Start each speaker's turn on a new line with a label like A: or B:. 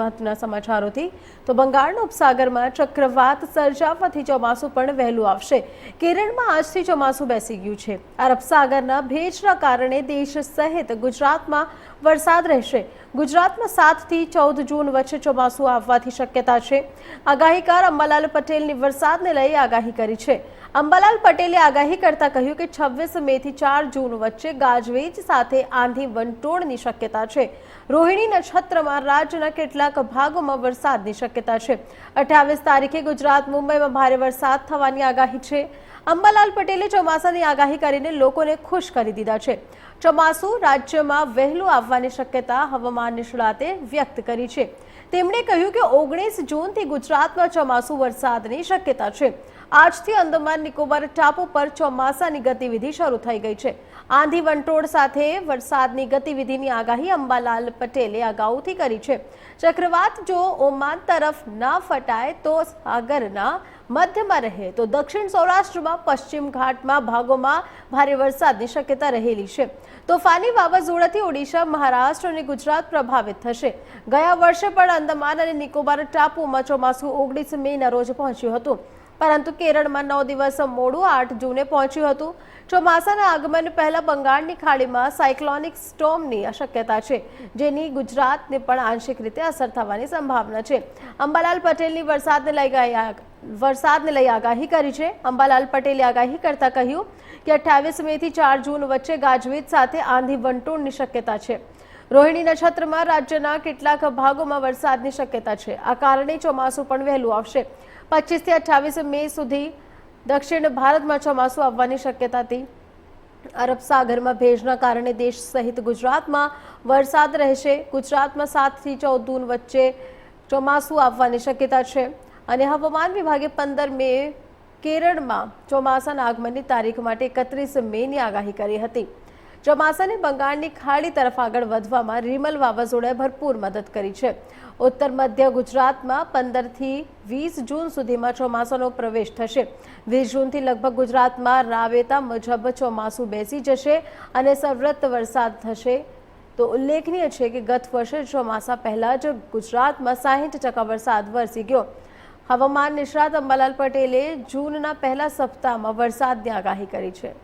A: મહત્વના સમાચારોથી. તો બંગાળના ઉપસાગરમાં ચક્રવાત સર્જાવાથી ચોમાસું પણ વહેલું આવશે. કેરળમાં આજથી ચોમાસું બેસી ગયું છે. અરબ ભેજના કારણે દેશ સહિત ગુજરાતમાં વરસાદ રહેશે. ગુજરાતમાં સાતથી ચૌદ જૂન વચ્ચે ચોમાસું આવવાથી શક્યતા છે. આગાહીકાર અંબાલાલ પટેલની વરસાદને લઈ આગાહી કરી છે. અંબાલાલ પટેલે આગાહી કરતા કહ્યું કે છવ્વીસ મે થી ચાર જૂન વચ્ચે ગાજવીજ સાથે આંધી વંટોળની શક્યતા છે. રોહિણી નક્ષત્રમાં રાજ્યના કેટલાક ભાગોમાં વરસાદની શક્યતા છે. અઠ્યાવીસ તારીખે ગુજરાત મુંબઈમાં ભારે વરસાદ થવાની આગાહી છે. અંબાલાલ પટેલે ચોમાસાની આગાહી કરીને લોકોને ખુશ કરી દીધા છે. ચોમાસું રાજ્યમાં વહેલું આવવાની શક્યતા હવામાન નિષ્ણાતે વ્યક્ત કરી છે. તેમણે કહ્યું કે ઓગણીસ જૂનથી ગુજરાતમાં ચોમાસું વરસાદની શક્યતા છે. આજથી અંદમાન નિકોબાર ટાપુ પર ચોમાસાની ગતિવિધિ શરૂ થઈ ગઈ છે. આંધી વંટોળ સાથે વરસાદની ગતિવિધિની આગાહી અંબાલાલ પટેલે અગાઉથી કરી છે. ચક્રવાત જો ઓમાન તરફ ન ફટાય તો સાગરના મધ્યમાં રહે તો દક્ષિણ સૌરાષ્ટ્રમાં પશ્ચિમ ઘાટમાં ભાગોમાં ભારે વરસાદની શક્યતા રહેલી છે. તોફાની વાવાઝોડાથી ઓડિશા, મહારાષ્ટ્ર અને ગુજરાત પ્રભાવિત થશે. ગયા વર્ષે પણ અંદમાન અને નિકોબાર ટાપુમાં ચોમાસું ઓગણીસ મેના રોજ પહોંચ્યું હતું. પરંતુ કેરળમાં નવ દિવસ મોડું આઠ જૂને પહોંચ્યું હતું. ચોમાસાના આગમન પહેલા બંગાળની ખાડીમાં સાયક્લોનિક સ્ટોમની શક્યતા છે, જેની ગુજરાતને પણ આંશિક રીતે અસર થવાની સંભાવના છે. અંબાલાલ પટેલની વરસાદને લઈ ગયા વરસાદને લઈ આગાહી કરી છે. અંબાલાલ પટેલે આગાહી કરતા કહ્યું કે અઠ્ઠાવીસ મેથી ચાર જૂન વચ્ચે ગાજવીજ સાથે આંધી વંટોળની શક્યતા છે. રોહિણી નક્ષત્રમાં રાજ્યના કેટલાક ભાગોમાં વરસાદની શક્યતા છે. આ કારણે ચોમાસું પણ વહેલું આવશે. પચીસથી અઠ્ઠાવીસ મે સુધી દક્ષિણ ભારતમાં ચોમાસું આવવાની શક્યતા હતી. અરબ સાગરમાં ભેજના કારણે દેશ સહિત ગુજરાતમાં વરસાદ રહેશે. ગુજરાતમાં સાતથી ચૌદ જૂન વચ્ચે ચોમાસું આવવાની શક્યતા છે. અને હવામાન વિભાગે પંદર મે કેરળમાં ચોમાસાના આગમનની તારીખ માટે એકત્રીસ મેની આગાહી કરી હતી. ચોમાસાને બંગાળની ખાડી તરફ આગળ વધવામાં રીમલ વાવાઝોડાએ ભરપૂર મદદ કરી છે. ઉત્તર મધ્ય ગુજરાતમાં પંદરથી વીસ જૂન સુધીમાં ચોમાસાનો પ્રવેશ થશે. વીસ જૂનથી લગભગ ગુજરાતમાં રાવેતા મુજબ ચોમાસું બેસી જશે અને સર્વત્ર વરસાદ થશે. તો ઉલ્લેખનીય છે કે ગત વર્ષે ચોમાસા પહેલાં જ ગુજરાતમાં સાહીઠ ટકા વરસાદ વરસી ગયો. હવામાન નિષ્ણાત અંબાલાલ પટેલે જૂનના પહેલા સપ્તાહમાં વરસાદની આગાહી કરી છે.